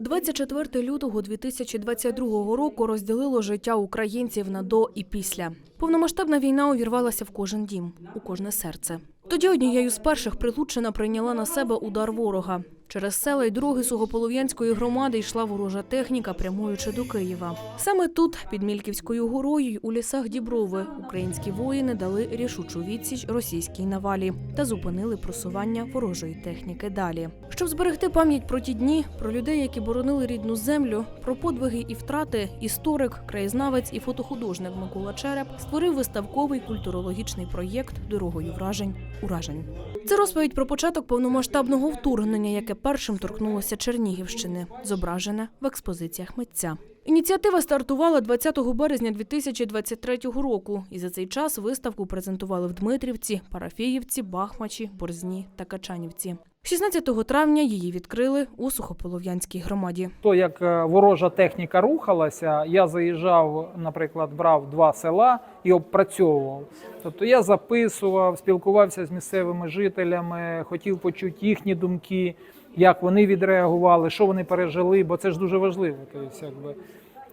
24 лютого 2022 року розділило життя українців на до і після. Повномасштабна війна увірвалася в кожен дім, у кожне серце. Тоді однією з перших прилучена прийняла на себе удар ворога. Через села й дороги Сугополов'янської громади йшла ворожа техніка, прямуючи до Києва. Саме тут, під Мільківською горою, й у лісах Діброви, українські воїни дали рішучу відсіч російській навалі та зупинили просування ворожої техніки далі. Щоб зберегти пам'ять про ті дні, про людей, які боронили рідну землю, про подвиги і втрати, історик, краєзнавець і фотохудожник Микола Череп створив виставковий культурологічний проєкт Дорогою вражень уражень. Це розповідь про початок повномасштабного вторгнення, яке першим торкнулося Чернігівщини, зображене в експозиціях митця. Ініціатива стартувала 20 березня 2023 року, і за цей час виставку презентували в Дмитрівці, Парафіївці, Бахмачі, Борзні та Качанівці. 16 травня її відкрили у Сухополов'янській громаді. То як е, ворожа техніка рухалася, я заїжджав, наприклад, брав два села і опрацьовував. Тобто я записував, спілкувався з місцевими жителями, хотів почути їхні думки, як вони відреагували, що вони пережили, бо це ж дуже важливо. Тобто, якби.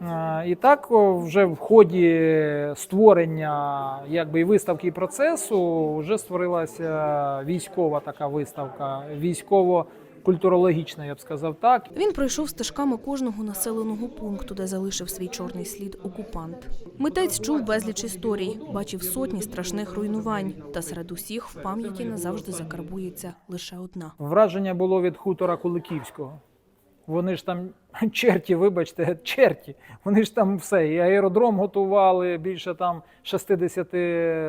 Е, І так вже в ході створення якби, і виставки і процесу вже створилася військова така виставка, військово-культурологічна, я б сказав так. Він пройшов стежками кожного населеного пункту, де залишив свій чорний слід окупант. Митець чув безліч історій, бачив сотні страшних руйнувань, та серед усіх в пам'яті назавжди закарбується лише одна. Враження було від хутора Куликівського. Вони ж там черті, вибачте, черті. Вони ж там все. І аеродром готували, більше там 60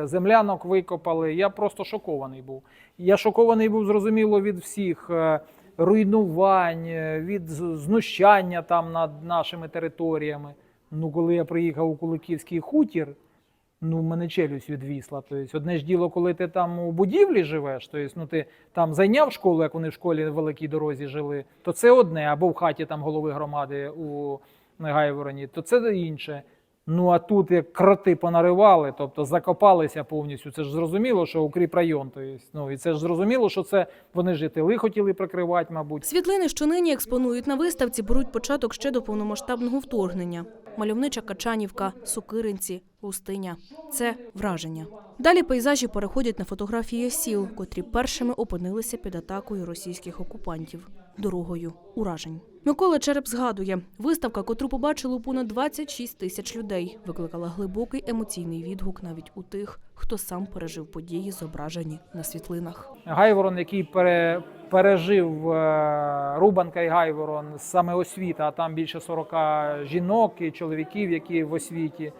землянок викопали. Я просто шокований був. Я шокований був зрозуміло від всіх е, руйнувань, е, від знущання там над нашими територіями. Ну, коли я приїхав у Куликівський хутір, ну, в мене челюсть відвісла. Тобто, одне ж діло, коли ти там у будівлі живеш, тобто, ну, ти там зайняв школу, як вони в школі в великій дорозі жили, то це одне, або в хаті там голови громади у Гайвороні, то це інше. Ну а тут як кроти понаривали, тобто закопалися повністю. Це ж зрозуміло, що укріп район. Тобто, ну, і це ж зрозуміло, що це вони ж і тили хотіли прикривати, мабуть. Світлини, що нині експонують на виставці, беруть початок ще до повномасштабного вторгнення. Мальовнича Качанівка, Сокиринці, Устиня це враження. Далі пейзажі переходять на фотографії сіл, котрі першими опинилися під атакою російських окупантів дорогою уражень. Микола Череп згадує, виставка, котру побачило понад 26 тисяч людей, викликала глибокий емоційний відгук навіть у тих, хто сам пережив події, зображені на світлинах. Гайворон, який пере, пережив е, Рубанка і Гайворон саме освіта, а там більше 40 жінок і чоловіків, які в освіті.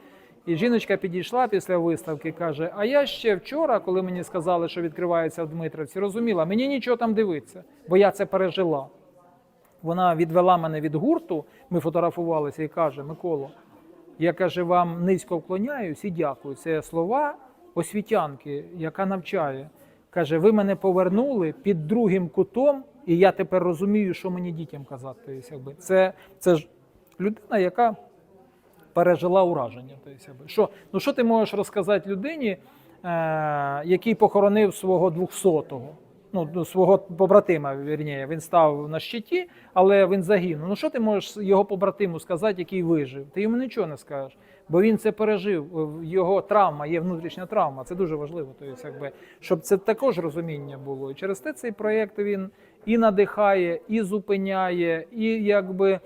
І жіночка підійшла після виставки, каже: А я ще вчора, коли мені сказали, що відкривається в Дмитровці, розуміла, мені нічого там дивитися, бо я це пережила. Вона відвела мене від гурту, ми фотографувалися і каже: Миколо, я каже, вам низько вклоняюсь і дякую. Це слова освітянки, яка навчає. Каже, ви мене повернули під другим кутом, і я тепер розумію, що мені дітям казати. Це, це ж людина, яка пережила ураження. Тобто, що, ну, що ти можеш розказати людині, е, який похоронив свого 200-го? Ну, свого побратима, вірніше, він став на щиті, але він загинув. Ну що ти можеш його побратиму сказати, який вижив? Ти йому нічого не скажеш, бо він це пережив. е, Його травма є внутрішня травма. Це дуже важливо. Тобто, якби, щоб це також розуміння було. І через те цей проєкт він і надихає, і зупиняє, і якби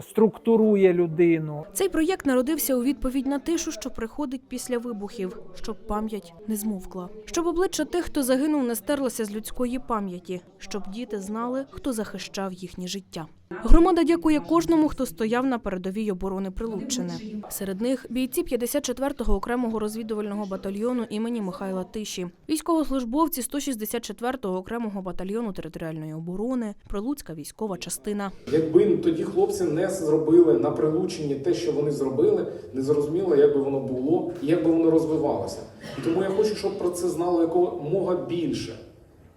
структурує людину. Цей проєкт народився у відповідь на тишу, що приходить після вибухів, щоб пам'ять не змовкла, щоб обличчя тих, хто загинув, не стерлося з людської пам'яті, щоб діти знали, хто захищав їхнє життя. Громада дякує кожному, хто стояв на передовій оборони Прилуччини. Серед них бійці 54-го окремого розвідувального батальйону імені Михайла Тиші, військовослужбовці 164-го окремого батальйону територіальної оборони, Прилуцька військова частина. Якби тоді хлопці не зробили на прилученні те, що вони зробили, не зрозуміло, як би воно було і як би воно розвивалося. Тому я хочу, щоб про це знало якомога більше.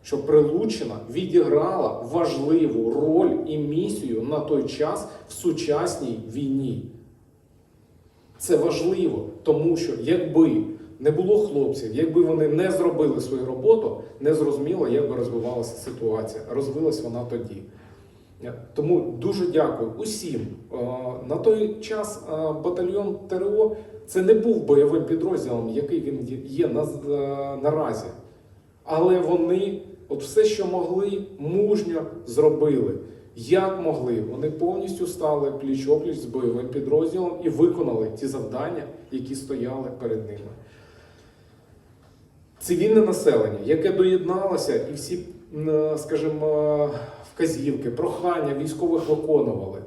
Щоб Прилучина відіграла важливу роль і місію на той час в сучасній війні. Це важливо, тому що якби не було хлопців, якби вони не зробили свою роботу, не зрозуміло, як би розвивалася ситуація. Розвилась вона тоді. Тому дуже дякую усім. Е, На той час е, батальйон ТРО це не був бойовим підрозділом, який він є е, наразі. Але вони от все, що могли, мужньо зробили. Як могли, вони повністю стали пліч-опліч з бойовим підрозділом і виконали ті завдання, які стояли перед ними. Цивільне населення, яке доєдналося, і всі, скажімо, вказівки, прохання військових виконували,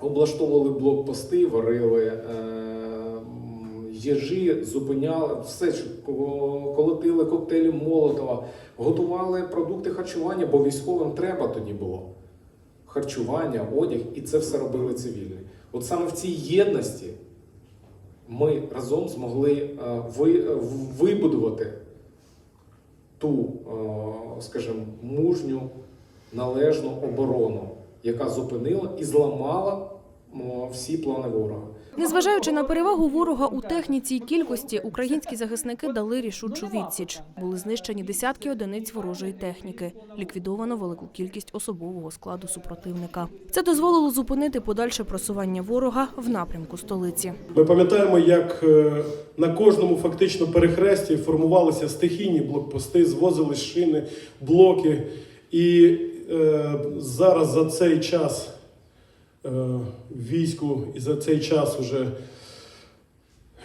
облаштовували блокпости, варили їжі, зупиняли все, колотили коктейлі Молотова, готували продукти харчування, бо військовим треба тоді було. Харчування, одяг, і це все робили цивільні. От саме в цій єдності ми разом змогли е, е, вибудувати ту, е, скажімо, мужню, належну оборону, яка зупинила і зламала всі плани ворога. Незважаючи на перевагу ворога у техніці й кількості, українські захисники дали рішучу відсіч. Були знищені десятки одиниць ворожої техніки, ліквідовано велику кількість особового складу супротивника. Це дозволило зупинити подальше просування ворога в напрямку столиці. Ми пам'ятаємо, як е, на кожному фактично перехресті формувалися стихійні блокпости, звозили шини, блоки. І е, зараз за цей час війську і за цей час уже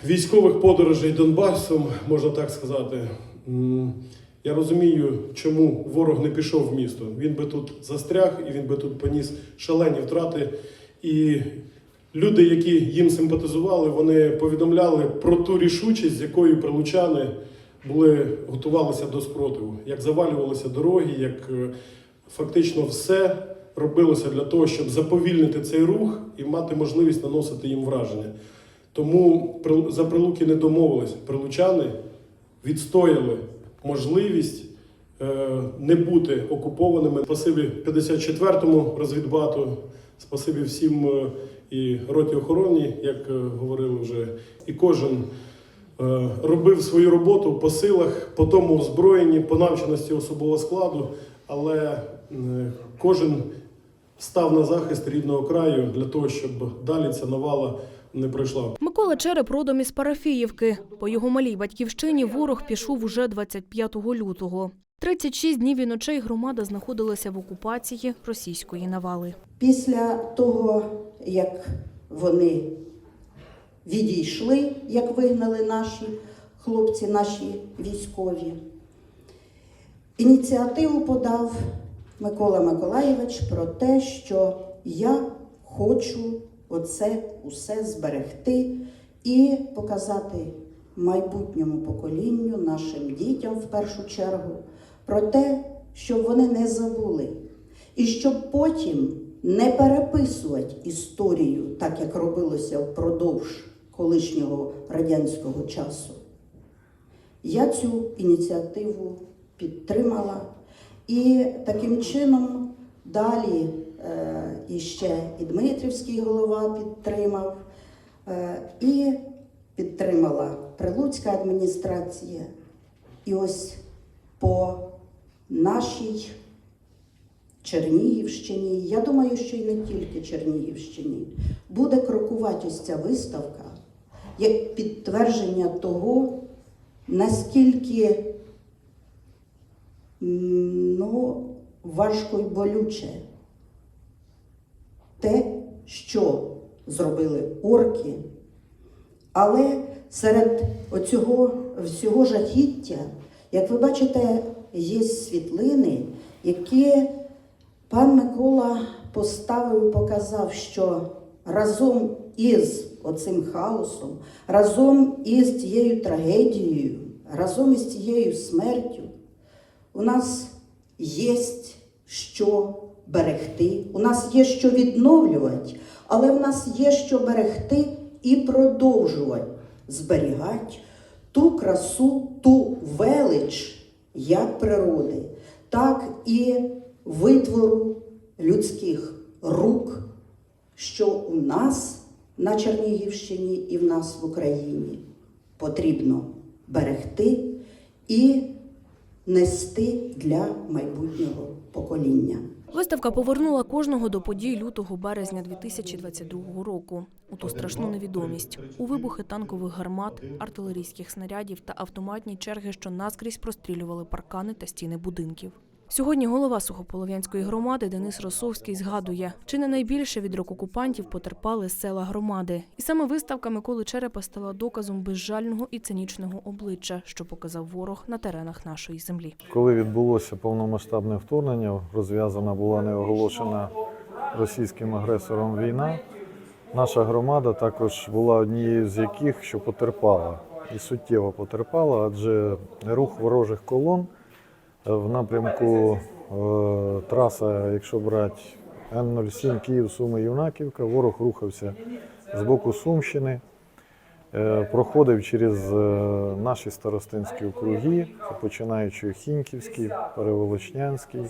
військових подорожей Донбасом, можна так сказати. Я розумію, чому ворог не пішов в місто. Він би тут застряг і він би тут поніс шалені втрати. І люди, які їм симпатизували, вони повідомляли про ту рішучість, з якою прилучани були готувалися до спротиву, як завалювалися дороги, як е, фактично все робилося для того, щоб заповільнити цей рух і мати можливість наносити їм враження. Тому за прилуки не домовились. Прилучани відстояли можливість е, не бути окупованими. Спасибі 54-му розвідбату, спасибі всім е, і роті охороні, як е, говорили вже, і кожен робив свою роботу по силах, по тому озброєнні, по навченості особового складу, але кожен став на захист рідного краю для того, щоб далі ця навала не пройшла. Микола Череп родом із Парафіївки. По його малій батьківщині ворог пішов уже 25 лютого. 36 днів і ночей громада знаходилася в окупації російської навали. Після того, як вони відійшли, як вигнали наші хлопці, наші військові, ініціативу подав Микола Миколаєвич про те, що я хочу оце усе зберегти і показати майбутньому поколінню, нашим дітям в першу чергу, про те, щоб вони не забули. І щоб потім не переписувати історію, так як робилося впродовж колишнього радянського часу. Я цю ініціативу підтримала і таким чином далі е, іще і Дмитрівський голова підтримав, е, і підтримала Прилуцька адміністрація. І ось по нашій Чернігівщині, я думаю, що і не тільки Чернігівщині, буде крокувати ось ця виставка як підтвердження того, наскільки ну, важко і болюче. Те, що зробили орки, але серед оцього всього жахіття, як ви бачите, є світлини, які пан Микола поставив і показав, що разом із оцим хаосом, разом із тією трагедією, разом із тією смертю, у нас є що берегти, у нас є що відновлювати, але в нас є що берегти і продовжувати зберігати ту красу, ту велич як природи, так і витвору людських рук, що у нас на Чернігівщині і в нас в Україні потрібно берегти і нести для майбутнього покоління. Виставка повернула кожного до подій лютого березня 2022 року. У ту страшну невідомість у вибухи танкових гармат, артилерійських снарядів та автоматні черги, що наскрізь прострілювали паркани та стіни будинків. Сьогодні голова Сухополов'янської громади Денис Росовський згадує, чи не найбільше від рук окупантів потерпали села громади. І саме виставка Миколи Черепа стала доказом безжального і цинічного обличчя, що показав ворог на теренах нашої землі. Коли відбулося повномасштабне вторгнення, розв'язана була неоголошена російським агресором війна. Наша громада також була однією з яких, що потерпала і суттєво потерпала, адже рух ворожих колон в напрямку е, траса, якщо брати Н-07 Київ, Суми, Юнаківка, ворог рухався з боку Сумщини. Е, проходив через е, наші старостинські округи, починаючи Хіньківський, Переволочнянський, е,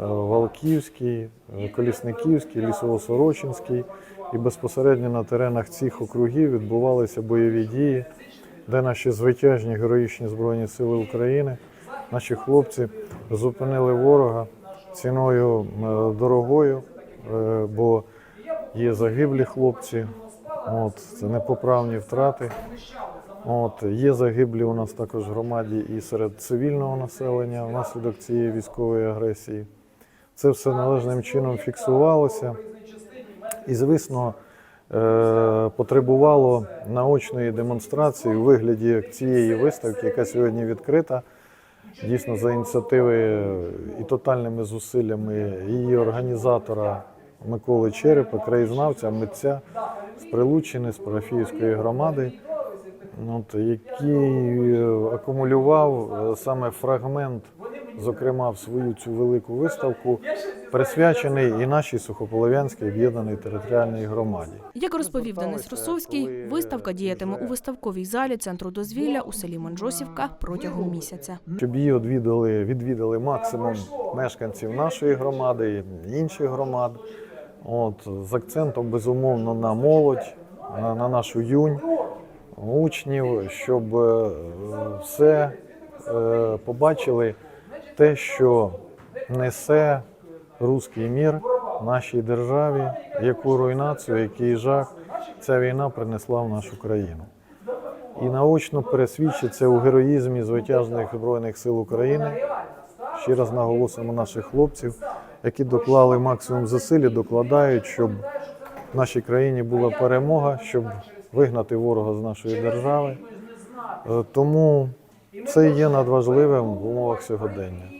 Валківський, е, Колісниківський, Лісово-Сорочинський. І безпосередньо на теренах цих округів відбувалися бойові дії, де наші звитяжні героїчні Збройні Сили України, наші хлопці зупинили ворога ціною е, дорогою, е, бо є загиблі хлопці, От, це непоправні втрати. От, є загиблі у нас також в громаді і серед цивільного населення внаслідок цієї військової агресії. Це все належним чином фіксувалося. І, звісно, е, потребувало наочної демонстрації у вигляді цієї виставки, яка сьогодні відкрита. Дійсно, за ініціативи і тотальними зусиллями її організатора Миколи Черепа, краєзнавця, митця з Прилучини, з Парафіївської громади, от, який е, акумулював е, саме фрагмент, зокрема, в свою цю велику виставку, присвячений і нашій Сухополов'янській об'єднаній територіальній громаді. Як розповів Денис Росовський, виставка діятиме у виставковій залі центру дозвілля у селі Манджосівка протягом місяця. Щоб її відвідали, відвідали максимум мешканців нашої громади і інших громад. От, з акцентом, безумовно, на молодь, на, на нашу юнь, учнів, щоб е, все е, побачили те, що несе руський мір нашій державі, яку руйнацію, який жах ця війна принесла в нашу країну і наочно пересвідчиться у героїзмі звитяжних Збройних сил України. Ще раз наголосимо наших хлопців, які доклали максимум зусиль, докладають, щоб в нашій країні була перемога, щоб вигнати ворога з нашої держави. Е, Тому це є надважливим в умовах сьогодення.